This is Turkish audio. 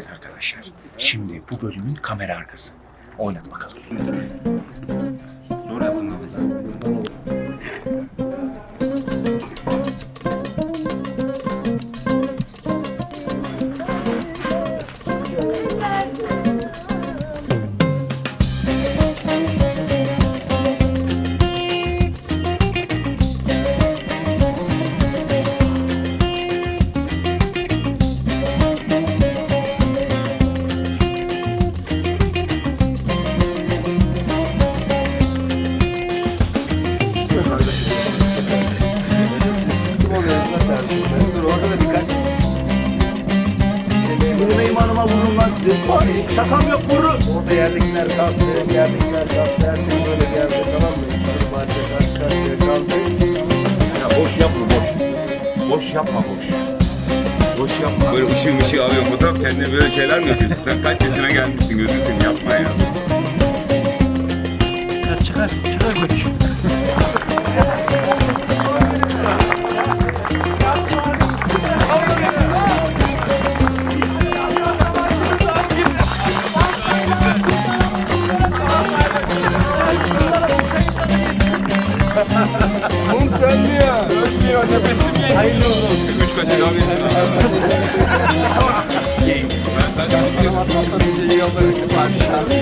Evet arkadaşlar. Şimdi bu bölümün kamera arkası. Oynat bakalım. Benim imanıma vurulmaz sizin. Ay, Şakam yok vurun. Orada yerdekiler kalktı, yerdekiler kalktı. Her şey böyle geldi tamam mı? Parça karşı karşıya kaldı. Ya boş yapma boş. Boş yapma boş. Boş yapma. Böyle ışığı ışığı alıyor fotoğraf kendine böyle şeyler mi yapıyorsun? Sen kaç yaşına gelmişsin gözün seni yapma ya. Çıkar çıkar çıkar. Mum sönmüyor. Sönmüyor. Nefesim yetmiyor. Hayırlı olsun. Üç kaçı daha verirsin abi. Ben zaten Allah'tan bize iyi yolları sipariş abi.